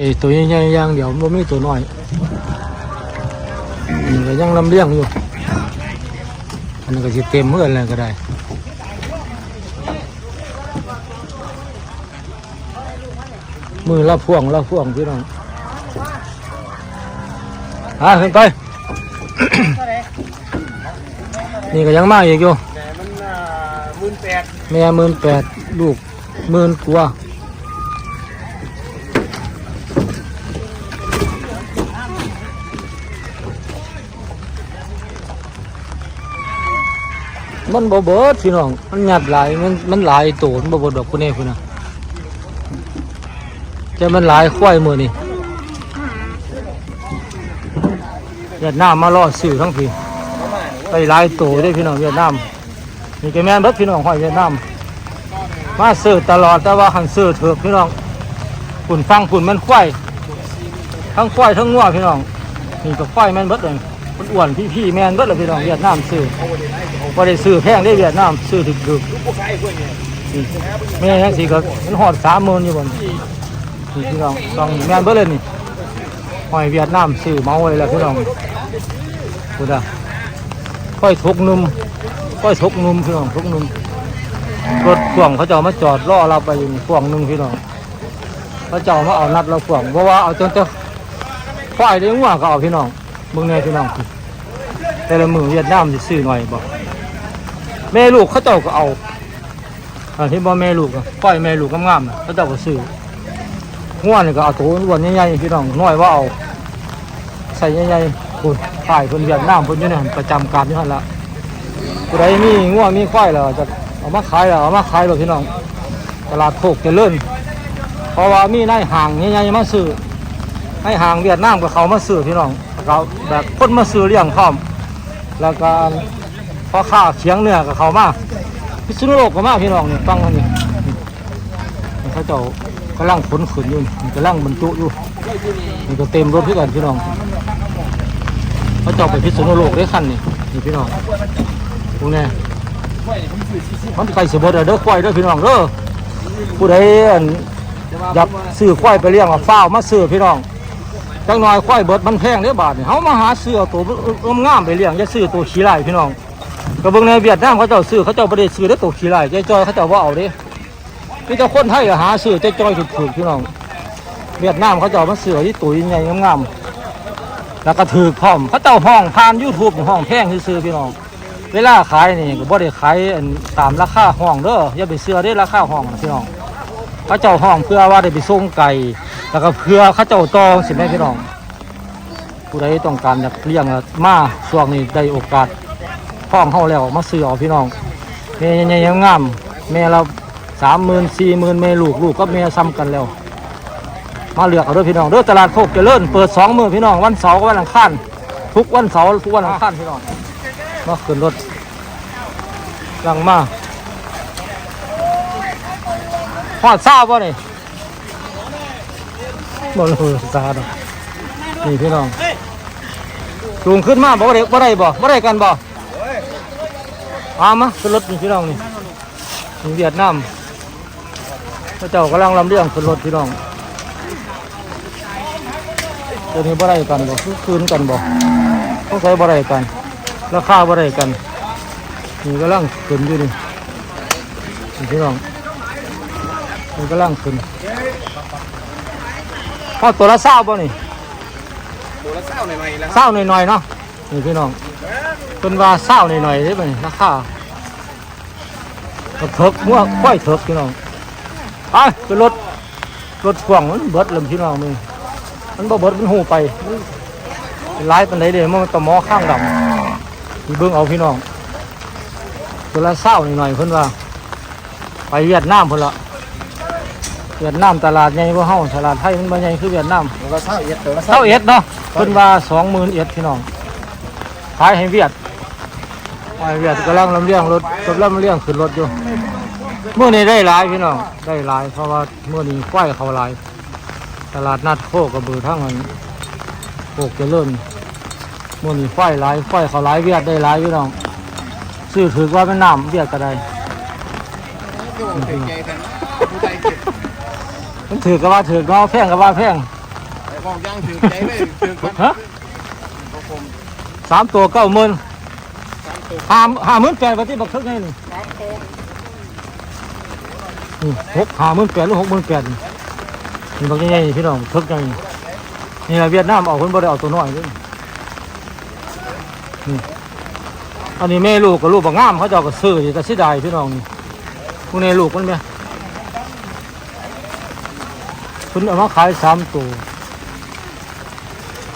ไอ้ตัวใหญ่ๆอย่างเดียวมันมีตัวน้อยอันนี้ก็ยังลำเลียงอยู่อันนี้ก็สิเต็มเมื่อไรก็ได้มือละพ่วงละพ่วงพี่น้องอะขึ้นไป นี่ก็ยังมาอีกอยู่แต่มันหมื่นแปดแม่หมื่นแปดลูกหมื่นกว่า มันบ่เบิดพี่น้อง มันหยัดหลายมันมันหลายโตมันบ่เบิดดอกพุ่นเอ้พุ่นะแต่มันหลายควายมือนี่เวียดนามมาล่อซื้อทั้งพี่ไปหลายโตได้พี่น้องเวียดนามนี่ก็แม่นเบิดพี่น้องหอยเวียดนามมาซื้อตลอดแต่ว่าหังซื้อเถอะพี่น้องฝุ่นฟังฝุ่นมันควายทั้งควายทั้งงัวพี่น้องนี่ก็ควายแม่นเบิดเลย มันอ้วนพี่พี่ๆแม่นเบิดเลยพี่น้องเวียดนามซื้อบ่ได้ซื้อแพงได้เวียดนามซื้อถึกถึกลูกผู้ชายพวกนี้นี่แม่ยังสิก็มันหอดสามมืนอยู่บนนี่พี่น้องต้องแม่นเบิดเลยนี่หอยเวียดนามซื้อเมาไว้แล้วพี่น้องพูดอะค่อยทุกนุ่มค่อยทุกนุ่มพี่น้องทุกนุ่มรถพ่วงเขาจะเอามาจอดรอเราไปอยู่พ่วงหนึ่งพี่น้องเขาจะเอามาเอานัดเราพ่วงเพราะว่าเอาจนจะควายได้งัวก็เอาพี่น้อง มึงเนี่ยพี่น้องแต่ละมือเวียดนามจะซื้อหน่อยบอกแม่ลูกเขาเจ้าก็เอาอันที่บ่แม่ลูกอะปล่อยแม่ลูกงามๆน่ะเขาเจ้าก็ซื้องัวนี่ก็เอาตัวอ้วนใหญ่ๆพี่น้องน้อยว่าเอาใส่ใหญ่ๆคุณขายคนเวียดนามคนอยู่เนี่ยประจำการอยู่หั่นละผู้ใดมีงัวมีควายแล้วจะเอามาขายแล้วเอามาขายเลยพี่น้องตลาดโคกเจริญเพราะว่ามีนายห่างใหญ่ๆมาซื้อ นายห่างเวียดนามกับเขามาซื้อพี่น้องเราแบบคนมาซื้อเลี้ยงพร้อม แล้วก็พ่อค้าเคียงเนื้อกับเขามาพิษณุโลกก็มาพี่น้องนี่ฟังอันนี่เขาเจ้ากำลังขนขืนอยู่นี่กำลังบรรจุอยู่นี่ก็เต็มรถพี่กันพี่น้องเขาเจ้าไปพิษณุโลกได้คันนี่นี่พี่น้องตรงนี้มันไก่เสบดเด้อควายเด้อพี่น้องเด้อผู้ใดอันยากซื้อควายไปเลี้ยงเอาฟ้าวมาซื้อพี่น้อง จังหน้อยควายเบิดมันแพงเด้อบาทนี่เฮามาหาซื้อเอาตัวอ้มงามไปเลี้ยงอย่าซื้อตัวขี้ไล่พี่น้องก็เบิ่งในเวียดนามเขาเจ้าซื้อเขาเจ้าบ่ได้ซื้อเด้ตัวขี้ไล่ใจจอยเขาเจ้าบ่เอาเด้มีแต่คนไทยหาซื้อใจจอยถูกๆพี่น้องเวียดนามเขาเจ้ามาซื้อที่ตัวใหญ่งามๆแล้วก็ถือพร้อมเขาเจ้าห้องผ่าน YouTube ห้องแพงซื้อพี่น้องเวลาขายนี่ก็บ่ได้ขายตามราคาห้องเด้ออย่าไปเชื่อได้ราคาห้องพี่น้องเขาเจ้าห้องเพื่อว่าได้ไปส่งไก่ แล้วก็เพื่อเขาเจ้าตองสิแม่พี่น้อง ผู้ใดต้องการอยากเลี้ยงมาช่วงนี้ได้โอกาสห้องเฮาแล้วมาซื้อเอาพี่น้องแม่ใหญ่ๆงามแม่เราสามหมื่นสี่หมื่นแม่ลูกลูกก็แม่ซ้ำกันแล้ว มาเลือกเอาด้อพี่น้องเด้อตลาดโคกเจริญเปิดสองมือพี่น้องวันเสาร์กับวันอังคารทุกวันเสาร์ทุกวันอังคารพี่น้องมาขึ้นรถลังมาหอดทราบป่ะนี่ บอลลูซาดอกนี่พี่น้องสูงขึ้นมาบ่ได้บ่ได้บ่บ่ได้กันบ่เอามาขึ้นรถนี่พี่น้องนี่ถึงเวียดนามพระเจ้ากำลังลำเลียงขึ้นรถพี่น้องเดี๋ยวนี้บ่ได้กันบ่คืนกันบ่ต้องใช้บ่ได้กัน ราคาบ่ได้กันนี่กำลังขึ้นอยู่นี่นี่พี่น้องนี่กำลังขึ้น พอตัวละเศร้าป่ะนี่ตัวละเศร้าหน่อยๆแล้วเศร้าหน่อยๆเนาะนี่พี่น้องเป็นว่าเศร้าหน่อยๆได้ป่ะนี่ราคาก็เถิกมั่วค่อยเถิกพี่น้องไปเป็นรถรถพ่วงมันเบิดเลยพี่น้องมึงมันบ่เบิดมันหูไปมันหลายปันไดเด้มันตะหมอข้างดำที่เบิ่งเอาพี่น้องตัวละเศร้าหน่อยๆเพิ่นว่าไปเวียดนามเพิ่นละ เวียดนามตลาดใหญ่กว่าเฮาตลาดไทยมันบ่ใหญ่คือเวียดนามตัวละเศร้าเอ็ดตัวละเศร้าเอ็ดเนาะเพิ่นว่า20,000เอ็ดพี่น้องขายให้เวียดไปเวียดกำลังลำเลียงรถกำลังลำเลียงขึ้นรถอยู่มื้อนี้ได้หลายพี่น้องได้หลายเพราะว่ามื้อนี้ควายเขาหลายตลาดนัดโคกระบือทั้งอันโคกเจริญมื่อนี้ไฟหลายไฟเขาหลายเวียดได้หลายพี่น้องซื้อถือว่าเป็นน้ำเวียดก็ได้ มันถือก็ว่าถือก็แพงก็ว่าแพงบอกย่างถือใจเลยถือกันฮะสามตัวเก้าหมื่นสามตัวห้าห้าหมื่นแปดวันที่บักทึกไงนี่สามตัวนี่หกห้าหมื่นแปดหรือหกหมื่นแปดนี่นี่บักใหญ่ๆพี่น้องทึกไงนี่นี่แหละเวียดนามเอาคนบ่ได้เอาตัวน้อยเลยนี่อันนี้แม่ลูกกับลูกบางงามเขาเจะเอาก็ซื้อนี่ก็เสียดายพี่น้องนี่พวกนี้ลูกมันไหม คุณเอามาขายสามตัว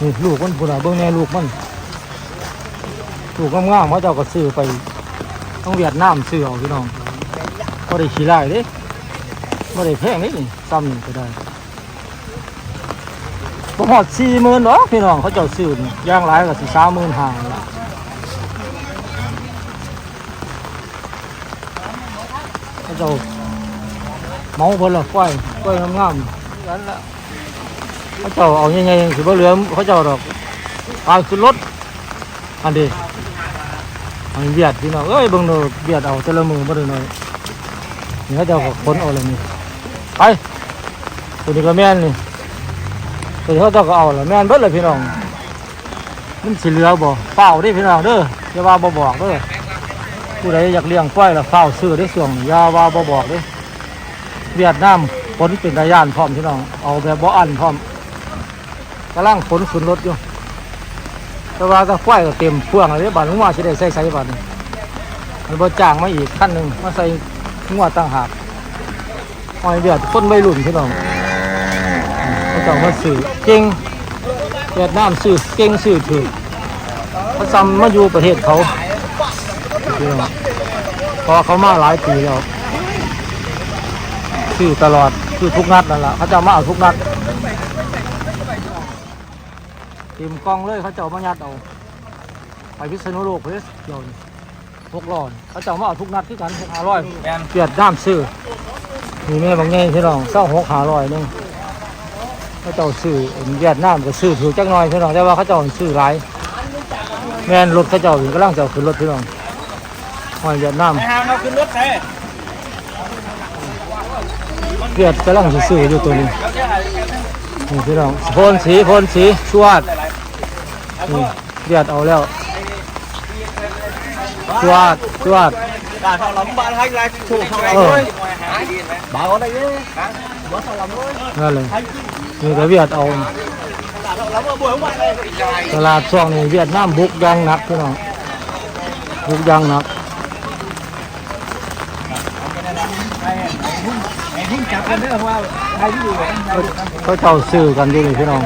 นี่ลูกมันพุ่นอะเบิ่งแน่ลูกมันลูกงามๆเขาเจ้าก็ซื้อไป ต้องเวียดนามซื้อเอาพี่น้องก็ได้ขี้ไล่เด้ไม่ได้แพงนี่นี่ซ้ำนี่ก็ได้บ่ฮอดสี่หมื่นหรอพี่น้องเขาเจ้าซื้อนี่อย่างหลายก็สิสามหมื่นห้าเขาเจ้าเมาเพิ่นละก้อยก้อยงามๆ นั้นละเขาเจ้าเอาใหญ่ๆสิบ่เหลือเขาเจ้าดอกขาขึ้นรถอันดีอันเวียดพี่น้องเอ้ยเบิ่งดูเวียดเอาแต่ละมือบ่ได้น้อยนี่เขาเจะก็ขนเอาแล้วนี่ไปตัวนี้ก็แม่นนี่ตัวนี้เขาเจ้าก็เอาล้วแม่นเบิดเลยพี่น้องมันสิเหลือบ่เฝ้าด้พี่น้องเด้ออย่าว่าบ่บอกเด้อผู้ใดอยากเลี้ยงควายล้วเฝ้าซื้อได้ส่วงนี้อย่าว่าบ่บอกเด้เวียดนาม ขนเป็นตะยานพร้อมพี่น้อง เอาแบบบ่อันพร้อมกำลังขนขึ้นรถอยู่ แต่ว่าก็ควายก็เต็มพ่วงเลยบาดหัวสิได้ใส่ใส่บาดนี้มันบ่จ้างมาอีกขั้นหนึ่งมาใส่หัวตั้งหากอ้อยเบียดคนวัยรุ่นพี่น้องเขาจ้ามาซื้อเก่งเวียดนามซื้อเก่งซื้อถือเขาซ้ำมาอยู่ประเทศเขาพี่น้องเพอเขามาหลายปีแล้ว ซื้อตลอดซื้อทุกนัดนั่นแหละเขาเจะมาเอาทุกนัดทีมกล้องเลยเขาเจ้ามายัดเอาไปพิษณุโลกเพชรเดียวนี่หกร้อยเขาเจ้ามาเอาทุกนัดที่กันหกห้าร้อยแมนเปียดน้ำซื้อมีแม่บางแง่พี่น้องเศร้าหกห้าร้อยหนึงเขาเจ้าซื้อเวียดนามก็ซื้อถือจักหน่อยพี่น้องแต่ว่าเขาเจ้าซื้อหลายแม่นรถเขาเจ้าอยู่กำลังจะเอาขึ้นรถพี่น้องหอยเวียดนามไอ้หางเราขึ้นรถแท้ เวียดกำลังจะซื้ออยู่ตัวนี้นี่พี่น้องโพนสีโพนสีชวดนี่เวียดเอาแล้วชวดชวดด่าทองหลำบานให้ไรถูกทองหลำเลยบ้าอะไรเยอะบ้าทองหลำเลยนั่นเลยนี่ก็เวียดเอาตลาดช่วงนี้เวียดนามบุกยังหนักพี่น้องบุกยังหนัก ไอ้หุ้นจับกัน เด้อว่าใครที่อยู่เขาเจ้าซื้อกันอยู่นี่พี่น้อง